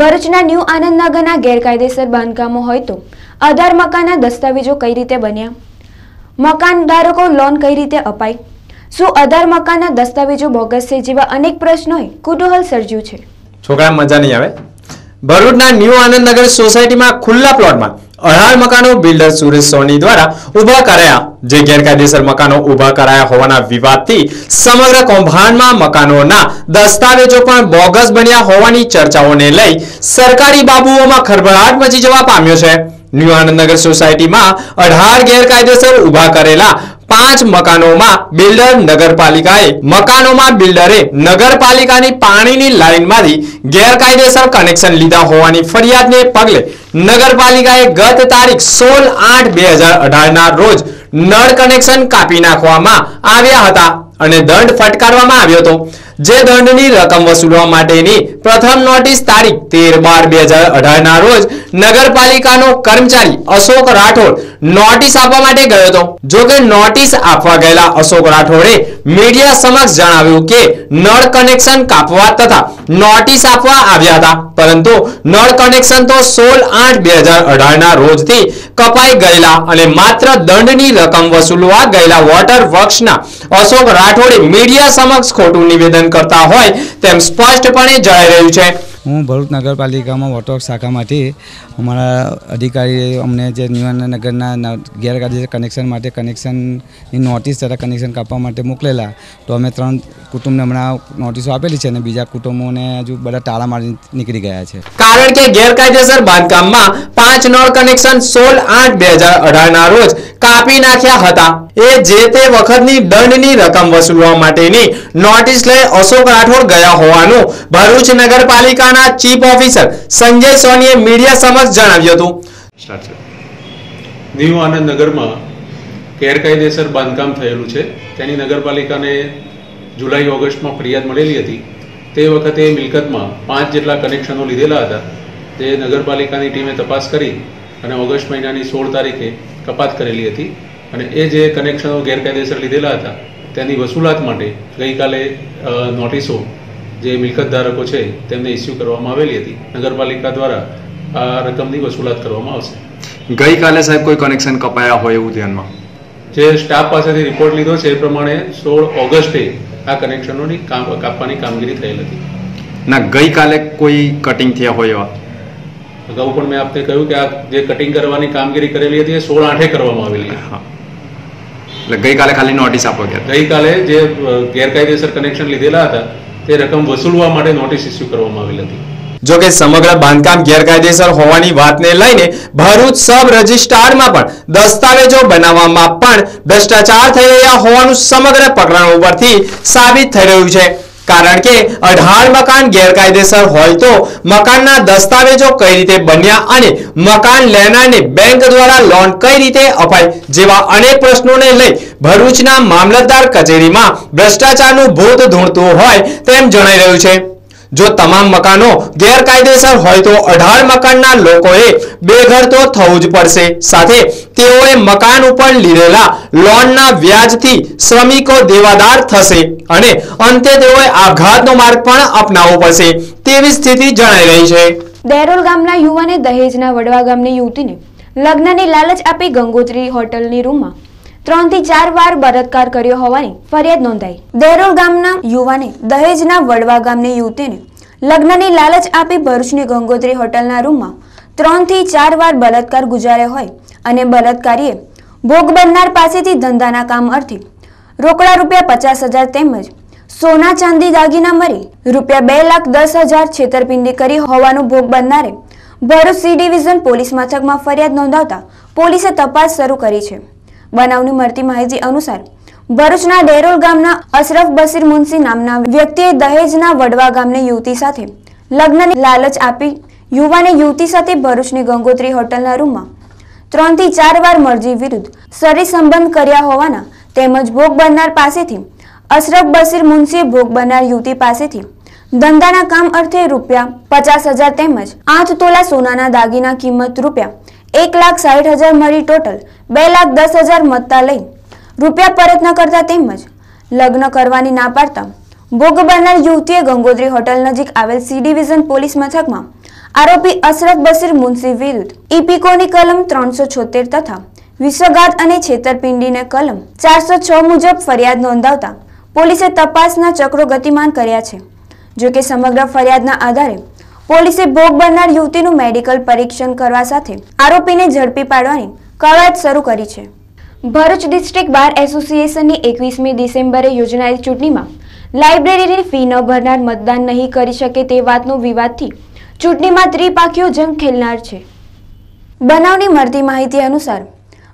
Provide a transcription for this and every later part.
ભરૂચના ન્યૂ આનંદનગરના ગેરકાયદેસર બાંધકામો હોય તો આધાર મકાનના દસ્તાવેજો કઈ રીતે બન્યા? મકાન ધારકો લોન કઈ રીતે અપાય? શું આધાર મકાનના દસ્તાવેજો બોગસ છે જેવા અનેક પ્રશ્નોએ કુતૂહલ સર્જ્યું છે? છોકરા, મજા નહીં આવે. ભરૂચના ન્યૂ આનંદનગર સોસાયટીમાં ખુલ્લા પ્લોટમાં અઢાર મકાનો બિલ્ડર સુરેશ સોની દ્વારા ઊભા કરાયા. જે ગેરકાયદેસર મકાનો ઊભા કરાયા હોવાના વિવાદથી સમગ્ર કૌભાંડમાં મકાનોના દસ્તાવેજો પણ બોગસ બન્યા હોવાની ચર્ચાઓને લઈ સરકારી બાબુઓમાં ખળભળાટ મચી જવા પામ્યો છે. ન્યૂ આનંદનગર સોસાયટીમાં અઢાર ગેરકાયદેસર ઊભા કરેલા પાંચ મકાનોમાં બિલ્ડર નગરપાલિકાએ મકાનોમાં બિલ્ડરે નગરપાલિકાની પાણીની લાઇનમાંથી ગેરકાયદેસર કનેક્શન લીધા હોવાની ફરિયાદને પગલે નગરપાલિકાએ ગત તારીખ સોળ આઠ બે હજાર અઢારના રોજ નળ કનેક્શન કાપી નાખવામાં આવ્યા હતા અને દંડ ફટકારવામાં આવ્યો હતો. જે દંડની રકમ વસૂલવા માટેની પ્રથમ નોટિસ તારીખ તેર બાર બે હજાર અઢારના રોજ નગરપાલિકાનો કર્મચારી અશોક રાઠોડ નોટિસ આપવા માટે ગયો હતો. જો કે નોટિસ આપવા ગયેલા અશોક રાઠોડે મીડિયા સમક્ષ જણાવ્યું કે નળ કનેક્શન કાપવા તથા નોટિસ આપવા આવ્યા હતા. પરંતુ નળ કનેક્શન તો સોળ આઠ બે હજાર અઢારના રોજથી કપાઈ ગયેલા અને માત્ર દંડની રકમ વસૂલવા ગયેલા વોટર વર્ક્સના અશોક રાઠોડે મીડિયા સમક્ષ ખોટું નિવેદન કરતા હોય તેમ સ્પષ્ટપણે જણાઈ રહ્યું છે. હું ભરૂચ નગરપાલિકામાં વોટર શાખામાંથી અમારા અધિકારીએ અમને જે નિવાનગરના ગેરકાયદેસર કનેક્શન માટે કનેક્શનની નોટિસ તથા કનેક્શન કાપવા માટે મોકલેલા, તો અમે ત્રણ કુટુંબને હમણાં નોટિસો આપેલી છે અને બીજા કુટુંબોને હજુ બધા તાળા મારી નીકળી ગયા છે. કારણ કે ગેરકાયદેસર બાંધકામમાં પાંચ નળ કનેક્શન સોળ આઠ બે હજાર અઢારના રોજ કાપી નાખ્યા હતા. એ જે તે વખતની દંડની રકમ વસૂલવા માટેની નોટિસ લઈ અશોક રાઠોડ ગયા હોવાનું ભરૂચ નગરપાલિકાના ચીફ ઓફિસર સંજય સોનીએ મીડિયા સમક્ષ જણાવ્યું હતું. સ્ટાર્ટ આનંદ નગરમાં ગેરકાયદેસર બાંધકામ થયેલું છે. તેની નગરપાલિકાને જુલાઈ, ઓગસ્ટમાં ફરિયાદ મળેલી હતી. તે વખતે મિલકતમાં પાંચ જેટલા કનેક્શનો લીધેલા હતા. તે નગરપાલિકાની ટીમે તપાસ કરી અને ઓગસ્ટ મહિનાની સોળ તારીખે કપાત કરેલી હતી અને એ જે કનેક્શનો ગેરકાયદેસર લીધેલા હતા, તેની વસૂલાત માટે ગઈકાલે નોટિસો જે મિલકત ધારકો છે તેમને ઇસ્યુ કરવામાં આવેલી હતી. નગરપાલિકા દ્વારા આ રકમની વસૂલાત કરવામાં આવશે. ગઈકાલે સાહેબ કોઈ કનેક્શન કપાયા હોય એવું ધ્યાનમાં? જે સ્ટાફ પાસેથી રિપોર્ટ લીધો છે એ પ્રમાણે સોળ ઓગસ્ટે આ કનેક્શનોની કાપવાની કામગીરી થયેલ હતી. ના ગઈકાલે કોઈ કટિંગ થયા હોય એવા? અગાઉ પણ મેં આપને કહ્યું કે આ જે કટિંગ કરવાની કામગીરી કરેલી હતી એ સોળ આઠે કરવામાં આવેલી એટલે ગઈકાલે ખાલી નોટિસ આપો ગયા ગઈકાલે જે ગેરકાયદેસર કનેક્શન લીધેલા હતા તે રકમ વસૂલવા માટે નોટિસ ઇસ્યુ કરવામાં આવેલ હતી. જોકે સમગ્ર બાંધકામ ગેરકાયદેસર હોવાની વાતને લઈને ભરૂચ સબ રજિસ્ટ્રારમાં પણ દસ્તાવેજો બનાવવામાં પણ ભ્રષ્ટાચાર થઈ રહ્યા હોવાનું સમગ્ર પ્રકરણ ઉપરથી સાબિત થઈ રહ્યું છે. કારણ કે અઢાર મકાન ગેરકાયદેસર હોય તો મકાનના દસ્તાવેજો કઈ રીતે બન્યા અને મકાન લેનારને બેંક દ્વારા લોન કઈ રીતે અપાય જેવા અનેક પ્રશ્નોને લઈ ભરૂચના મામલતદાર કચેરીમાં ભ્રષ્ટાચારનું ભૂત ધૂણતું હોય તેમ જણાઈ રહ્યું છે. જો તમામ મકાનો ગેરકાયદેસર હોય તો અઢાર મકાનના લોકોએ બેઘર તો થવું જ પડશે. સાથે તેઓએ મકાન ઉપર લીધેલા લોનના વ્યાજથી શ્રમિકો દેવાદાર થશે અને અંતે તેઓએ આપઘાતનો માર્ગ પણ અપનાવવો પડશે તેવી સ્થિતિ જણાઈ રહી છે. દેરોલ ગામના યુવાને દહેજના વડવા ગામની યુવતીને લગ્નની લાલચ આપી ગંગોત્રી હોટલની રૂમમાં ત્રણથી ચાર વાર બળાત્કાર કર્યો હોવાની ફરિયાદ નોંધાઈ. દેરોલ ગામના યુવાને દહેજના વડવા ગામની યુવતીને લગ્નની લાલચ આપી ભરૂચની ગંગોત્રી હોટલના રૂમમાં ત્રણથી ચાર વાર બળાત્કાર ગુજાર્યો હોય અને બળાત્કારીએ ભોગ બનનાર પાસેથી ધંધાના કામ અર્થે રોકડા રૂપિયા પચાસ હજાર તેમજ સોના ચાંદી દાગીના મળી રૂપિયા બે લાખ દસ હજાર છેતરપિંડી કરી હોવાનું ભોગ બનનારે ભરૂચ સી ડિવિઝન પોલીસ મથકમાં ફરિયાદ નોંધાવતા પોલીસે તપાસ શરૂ કરી છે. બનાવની મળતી માહિતી અનુસાર, ભરૂચના ડેરોલ ગામના અશરફ બસીર મુનસી નામના વ્યક્તિએ દહેજના વડવા ગામની યુવતી સાથે લગ્નની લાલચ આપી યુવાને યુવતી સાથે ભરૂચની ગંગોત્રી હોટલના રૂમમાં ત્રણથી ચાર વાર મરજી વિરુદ્ધ શરીર સંબંધ કર્યા હોવાના તેમજ ભોગ બનનાર પાસેથી અશરફ બસીર મુનસીએ ભોગ બનનાર યુવતી પાસેથી ધંધાના કામ અર્થે રૂપિયા પચાસ હજાર તેમજ આઠ તોલા સોનાના દાગીના કિંમત રૂપિયા એક લાખ સાઠ હજાર મળી ટોટલ, બે લાખ દસ હજાર મત્તા લઈ. રૂપિયા પરત ન કરતા તેમજ લગ્ન કરવાની ના પાડતા ભોગ બનનાર યુવતીએ ગંગોત્રી હોટલ નજીક આવેલ સી ડિવિઝન પોલીસ મથકમાં આરોપી અસરત બસીર મુનસી વિરુદ્ધ ઇપિકોની કલમ ત્રણસો છોતેર તથા વિશ્વઘાત અને છેતરપિંડીને કલમ ચારસો છ મુજબ ફરિયાદ નોંધાવતા પોલીસે તપાસના ચક્રો ગતિમાન કર્યા છે. જોકે સમગ્ર ફરિયાદના આધારે પોલીસે ભોગ બનનાર યુવતીનું મેડિકલ પરીક્ષણ કરવા સાથે આરોપીને ઝડપી પાડવાની કવાયત શરૂ કરી છે. ભરૂચ ડિસ્ટ્રિક્ટ બાર એસોસિએશનની એકવીસમી ડિસેમ્બરે યોજાનારી ચૂંટણીમાં લાઇબ્રેરીની ફી ન ભરનાર મતદાન નહીં કરી શકે તે વાતનો વિવાદથી ચૂંટણીમાં ત્રિપાખીઓ જંગ ખેલનાર છે. બનાવની મળતી માહિતી અનુસાર,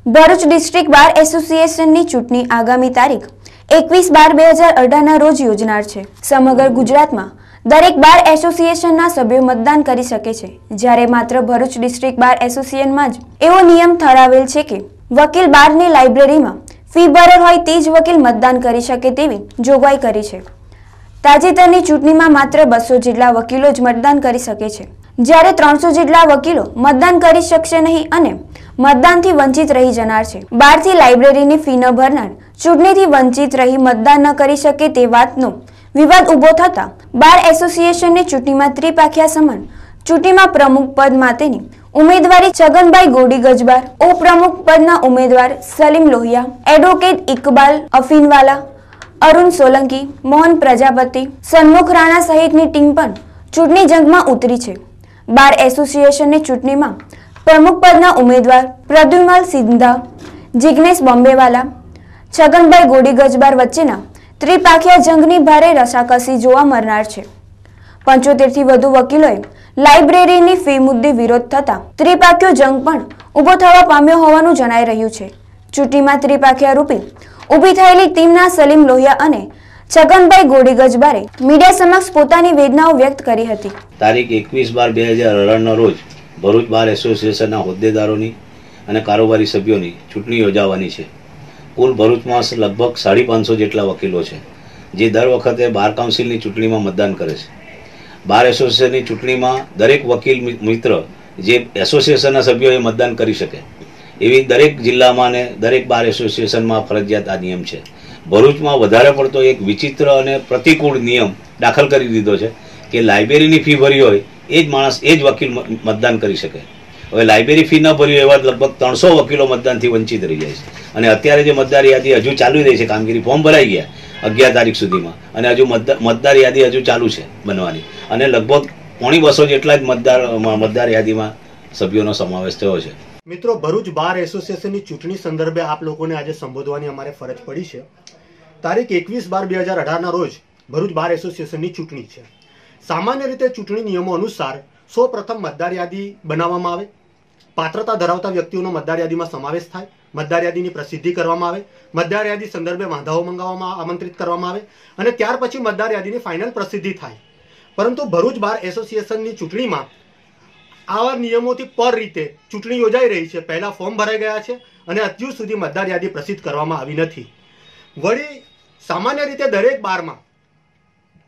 ભરૂચ ડિસ્ટ્રિક્ટ બાર એસોસિએશનની ચૂંટણી આગામી તારીખ એકવીસ બાર બે હજાર અઢારના રોજ યોજનાર છે. સમગ્ર ગુજરાતમાં દરેક બાર એસોસિએશનના સભ્યો મતદાન કરી શકે છે. જ્યારે માત્ર ભરૂચ ડિસ્ટ્રિક્ટ બાર એસોસિએશનમાં જ એવો નિયમ ઠરાવેલ છે કે વકીલ બારની લાઇબ્રેરીમાં ફી ભરેલ હોય તે જ વકીલ મતદાન કરી શકે તેવી જોગવાઈ કરી છે. તાજેતરની ચૂંટણીમાં માત્ર બસો જેટલા વકીલો જ મતદાન કરી શકે છે. જ્યારે ત્રણસો જેટલા વકીલો મતદાન કરી શકશે નહીં અને મતદાનથી વંચિત રહી જનાર છે. બારથી લાઇબ્રેરીની ફી ન ભરનાર ચૂંટણીથી વંચિત રહી મતદાન ન કરી શકે તે વાતનો વિવાદ ઊભો થતા બાર એસોસિએશનની ચૂંટણીમાં ત્રિપાખ્યા સમાન. ચૂંટણીમાં પ્રમુખ પદ માટેની ઉમેદવારી છગનભાઈ ગોડી ગજબાર. ઉપપ્રમુખ પદના ઉમેદવાર સલીમ લોહિયા, એડવોકેટ ઇકબાલ અફીનવાલા, અરુણ સોલંકી, મોહન પ્રજાપતિ, સન્મુખ રાણા સહિતની ટીમ પણ ચૂંટણી જંગમાં ઉતરી છે. બાર એસોસિએશનની ચૂંટણીમાં પ્રમુખ પદના ઉમેદવાર પ્રદ્યુમલ સિંધા, જિગ્નેશ બોમ્બેવાલા, છગનભાઈ ગોડી ગજબાર વચ્ચેના ત્રિપાખિયા જંગની ભારે રસાકસી જોવા મળનાર છે. પંચોતેરથી વધુ વકીલોએ લાઇબ્રેરીની ફી મુદ્દે વિરોધ થતા ત્રિપાખ્યો જંગ પણ ઊભો થવા પામ્યો હોવાનું જણાઈ રહ્યું છે. ચૂંટણીમાં ત્રિપાખિયા રૂપી ઊભી થયેલી ટીમના સલીમ લોહિયા અને છગનભાઈ ગોડી ગજબારે મીડિયા સમક્ષ પોતાની વેદનાઓ વ્યક્ત કરી હતી. તારીખ એકવીસ બાર બે હજાર અઢારના રોજ ભરૂચ બાર એસોસિએશનના હોદ્દેદારોની અને કારોબારી સભ્યોની ચૂંટણી યોજાવાની છે. કુલ ભરૂચમાં લગભગ સાડી પાંચસો જેટલા વકીલો છે, જે દર વખતે બાર કાઉન્સિલની ચૂંટણીમાં મતદાન કરે છે. બાર એસોસિએશનની ચૂંટણીમાં દરેક વકીલ મિત્ર જે એસોસિએશનના સભ્યોએ મતદાન કરી શકે. એવી દરેક જિલ્લામાં અને દરેક બાર એસોસિએશનમાં ફરજિયાત આ નિયમ છે. ભરૂચમાં વધારે પડતો એક વિચિત્ર અને પ્રતિકૂળ નિયમ દાખલ કરી દીધો છે કે લાઇબ્રેરીની ફી ભરી હોય એ જ માણસ, એ જ વકીલ મતદાન કરી શકે. હવે લાઇબ્રેરી ફી ન ભરી એવા લગભગ ત્રણસો વકીલો મતદાનથી વંચિત રહી જાય છે. અને અત્યારે જે મતદાર યાદી હજુ ચાલુ રહી છે, કામગીરી ફોર્મ ભરાઈ ગયા, અગિયાર તારીખ સુધીમાં. અને હજુ મતદાર યાદી હજુ ચાલુ છે બનવાની. અને લગભગ પોણી બસો જેટલા જ મતદાર મતદાર યાદીમાં સભ્યોનો સમાવેશ થયો છે. મિત્રો, ભરૂચ બાર એસોસિએશનની ચૂંટણી સંદર્ભે આપ લોકોને આજે સંબોધવાની અમારે ફરજ પડી છે. તારીખ એકવીસ બાર બે હજાર અઢારના રોજ ભરૂચ બાર એસોસિએશનની ચૂંટણી છે. સામાન્ય રીતે ચૂંટણી નિયમો અનુસાર સૌ પ્રથમ મતદાર યાદી બનાવવામાં આવે પાત્રતા ધરાવતા વ્યક્તિઓનો મતદાર યાદીમાં સમાવેશ થાય, મતદાર યાદીની પ્રસિદ્ધિ કરવામાં આવે, મતદાર યાદી સંદર્ભે વાંધાઓ મંગાવવામાં, આમંત્રિત કરવામાં આવે અને ત્યાર પછી મતદાર યાદીની ફાઇનલ પ્રસિદ્ધિ થાય. પરંતુ ભરૂચ બાર એસોસિએશનની ચૂંટણીમાં આવા નિયમોથી પર રીતે ચૂંટણી યોજાઈ રહી છે. પહેલાં ફોર્મ ભરાઈ ગયા છે અને અત્યુ સુધી મતદાર યાદી પ્રસિદ્ધ કરવામાં આવી નથી. વળી સામાન્ય રીતે દરેક બારમાં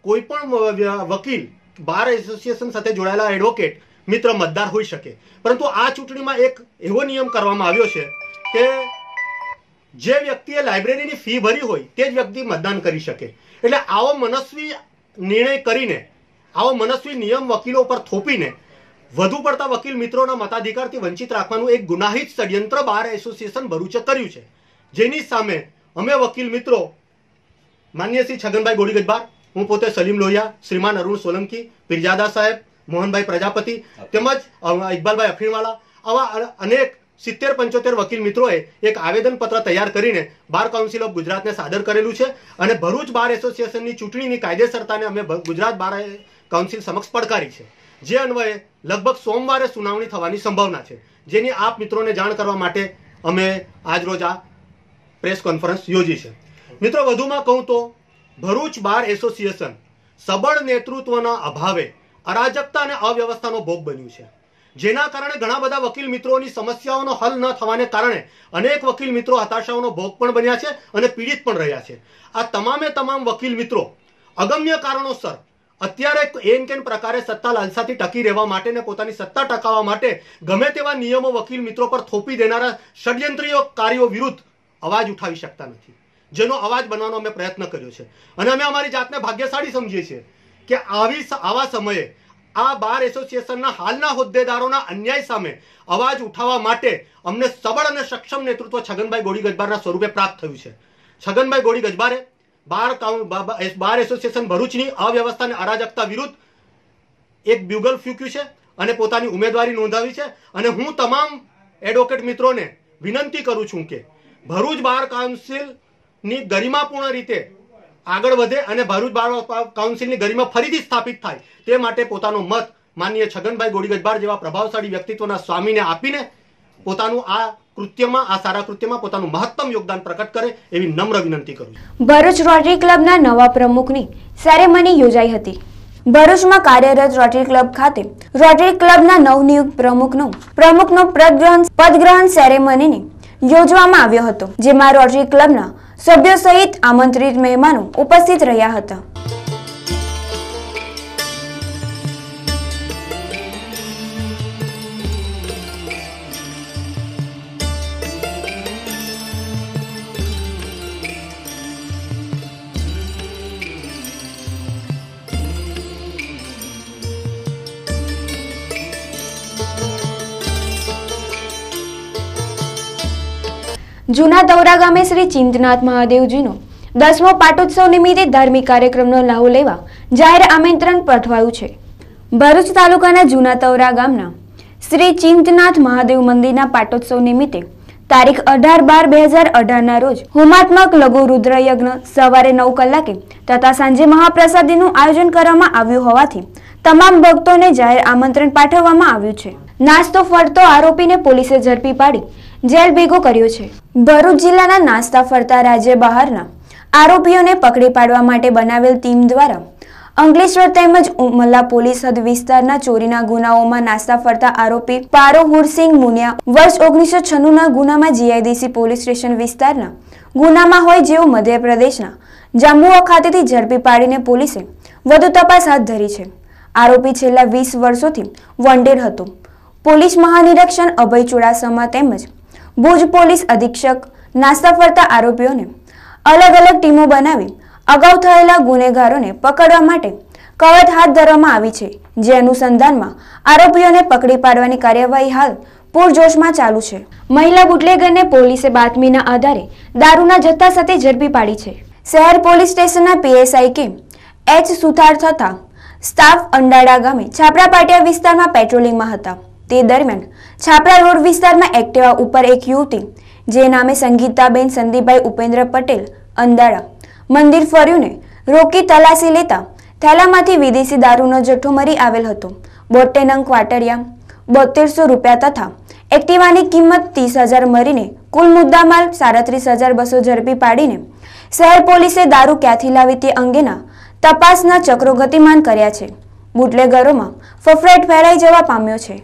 કોઈ પણ વકીલ બાર એસોસિએશન સાથે જોડાયેલા એડવોકેટ મિત્ર મતદાર હોઈ શકે. પરંતુ આ ચૂંટણીમાં એક એવો નિયમ કરવામાં આવ્યો છે કે જે વ્યક્તિએ લાઇબ્રેરીની ફી ભરી હોય તે જ વ્યક્તિ મતદાન કરી શકે. એટલે આવો મનસ્વી નિર્ણય કરીને, આવો મનસ્વી નિયમ વકીલો પર થોપીને, વધુ પડતા વકીલ મિત્રોના મતાધિકારથી વંચિત રાખવાનું એક ગુનાહિત ષડયંત્ર બાર એસોસિએશન ભરૂચે કર્યું છે. જેની સામે અમે વકીલ મિત્રો, માન્ય શ્રી છગનભાઈ ગોડી ગજબાર હું પોતે સલીમ લોહિયા, શ્રીમાન અરુણ સોલંકી, પીરજાદા સાહેબ મોહનભાઈ પ્રજાપતિ તેમજ ઇકબાલભાઈ અફીણવાલા આવા અનેક સિત્તેર, પંચોતેર વકીલ મિત્રોએ એક આવેદન પત્ર તૈયાર કરીને બાર કાઉન્સિલ ઓફ ગુજરાતને સાદર કરેલું છે અને ભરૂચ બાર એસોસિએશનની ચૂંટણીની કાયદેસરતાને અમે ગુજરાત બાર કાઉન્સિલ સમક્ષ પડકારી છે. જે અન્વયે લગભગ સોમવારે સુનાવણી થવાની સંભાવના છે. જેની આપ મિત્રોને જાણ કરવા માટે અમે આજ રોજ આ પ્રેસ કોન્ફરન્સ યોજી છે. મિત્રો, વધુમાં કહું તો ભરૂચ બાર એસોસિએશન સબળ નેતૃત્વના અભાવે અરાજકતા અને અવ્યવસ્થાનો ભોગ બન્યું છે. જેના કારણે ઘણા બધા વકીલ મિત્રોની સમસ્યાઓનો હલ ન થવાને કારણે અનેક વકીલ મિત્રો હતાશાઓનો ભોગ પણ બન્યા છે અને પીડિત પણ રહ્યા છે. આ તમામે તમામ વકીલ મિત્રો, અગમ્ય કારણોસર અત્યારે એન કેન પ્રકારે સત્તા લાલસાથી ટકી રહેવા માટે ને પોતાની સત્તા ટકાવવા માટે ગમે તેવા નિયમો વકીલ મિત્રો પર થોપી દેનારા ષડયંત્રીઓ કાર્યો વિરુદ્ધ અવાજ ઉઠાવી શકતા નથી. જેનો અવાજ બનવાનો અમે પ્રયત્ન કર્યો છે. અને અમે અમારી જાતને ભાગ્યશાળી સમજીએ છીએ. કે આવી આવા સમયે આ બાર એસોસિએશનના હાલના હોદ્દેદારોના અન્યાય સામે અવાજ ઉઠાવવા માટે અમને સબળ અને સક્ષમ નેતૃત્વ છગનભાઈ ગોળી ગજબારના સ્વરૂપે પ્રાપ્ત થયું છે. છગનભાઈ ગોળી ગજબારે બાર બાર એસોસિએશન ભરૂચની અવ્યવસ્થા અને અરાજકતા વિરુદ્ધ એક બ્યુગલ ફૂક્યું છે અને પોતાની ઉમેદવારી નોંધાવી છે અને હું તમામ એડવોકેટ મિત્રોને વિનંતી કરું છું કે ભરૂચ બાર કાઉન્સિલની ગરિમાપૂર્ણ રીતે આગળ વધે અને ભરૂચ બાર કાઉન્સિલની ગરિમા ફરીથી સ્થાપિત થાય. તે માટે પોતાનો મત માનનીય છગનભાઈ ગોડીગજબાર જેવા પ્રભાવશાળી વ્યક્તિત્વના સ્વામીને આપીને પોતાનું આ કૃત્યમાં, આ સારા કૃત્યમાં પોતાનું મહત્તમ યોગદાન પ્રકટ કરે એવી નમ્ર વિનંતી કરું ભરૂચ રોટરી ક્લબના નવા પ્રમુખની સેરેમની યોજાઈ હતી. ભરૂચમાં કાર્યરત રોટરી ક્લબ ખાતે રોટરી ક્લબના નવનિયુક્ત પ્રમુખનો પ્રમુખનો પદગ્રહણ પદગ્રહણ સેરેમનીને યોજવામાં આવ્યો હતો, જેમાં રોટરી ક્લબના સભ્યો સહિત આમંત્રિત મહેમાનો ઉપસ્થિત રહ્યા હતા. જૂના દૌરા ગામે શ્રી ચિંતનાથ મહાદેવજીનો દસમો પાટોત્સવ નિમિત્તે ધાર્મિક કાર્યક્રમનો લાહો લેવા જાહેર આમંત્રણ પાઠવાયું છે. ભરૂચ તાલુકાના જૂના તવરા ગામના શ્રી ચિંતનાથ મહાદેવ મંદિરના પાટોત્સવ નિમિત્તે તારીખ અઢાર બાર બે હજાર અઢારના રોજ હોમાત્મક લઘુ રુદ્ર યજ્ઞ સવારે નવ કલાકે તથા સાંજે મહાપ્રસાદીનું આયોજન કરવામાં આવ્યું હોવાથી તમામ ભક્તોને જાહેર આમંત્રણ પાઠવવામાં આવ્યું છે. નાસ્તો, ફરતો આરોપીને પોલીસે ઝડપી પાડી જેલ ભેગો કર્યો છે. ભરૂચ જિલ્લાના નાસ્તા ફરતા રાજ્ય બહારના આરોપીઓને પકડી પાડવા માટે બનાવેલ ટીમ દ્વારા અંકલેશ્વર તેમજ ઉમલ્લા પોલીસ હદ વિસ્તારના ચોરીના ગુનાઓમાં નાસ્તા ફરતા આરોપી પારો હુરસિંહ મુનિયા વર્ષ ઓગણીસો છન્નુના ગુનામાં જીઆઈડીસી પોલીસ સ્ટેશન વિસ્તારના ગુનામાં હોય જેઓ મધ્યપ્રદેશના જાંબુઆ ખાતેથી ઝડપી પાડીને પોલીસે વધુ તપાસ હાથ ધરી છે. આરોપી છેલ્લા વીસ વર્ષોથી વોન્ટેડ હતો. પોલીસ મહાનિરીક્ષણ અભય ચુડાસમા તેમજ ભુજ પોલીસ અધિક્ષક નાસ્તા ફરતા આરોપીઓને અલગ અલગ ટીમો બનાવી અગાઉ થયેલા ગુનેગારોને પકડવા માટે કવાયત હાથ ધરવામાં આવી છે. જે અનુસંધાનમાં આરોપીઓને પકડી પાડવાની કાર્યવાહી હાલ પૂરજોશમાં ચાલુ છે. મહિલા બુટલેગરને પોલીસે બાતમીના આધારે દારૂના જથ્થા સાથે ઝડપી પાડી છે. શહેર પોલીસ સ્ટેશનના પીએસઆઈ કે એચ સુથાર થતા સ્ટાફ અંડાડા ગામે છાપરા પાટિયા વિસ્તારમાં પેટ્રોલિંગમાં હતા. તે દરમિયાન છાપરા રોડ વિસ્તારમાં એક્ટિવા ઉપર એક યુવતી, જે નામે સંગીતાબેન સંદીપભાઈ ઉપેન્દ્ર પટેલ અંદાળા મંદિર ફર્યુંને રોકી તલાશી લેતા થેલામાંથી વિદેશી દારૂનો જથ્થો મળી આવેલ હતો. બોતેર નંગ ક્વાટરિયા બોતેરસો રૂપિયા તથા એક્ટિવાની કિંમત ત્રીસ હજાર મળીને કુલ મુદ્દામાલ સાડત્રીસ હજાર બસો ઝડપી પાડીને શહેર પોલીસે દારૂ ક્યાંથી લાવી તે અંગેના તપાસના ચક્રો ગતિમાન કર્યા છે. બુટલેગરોમાં ફફડાટ ફેલાઈ જવા પામ્યો છે.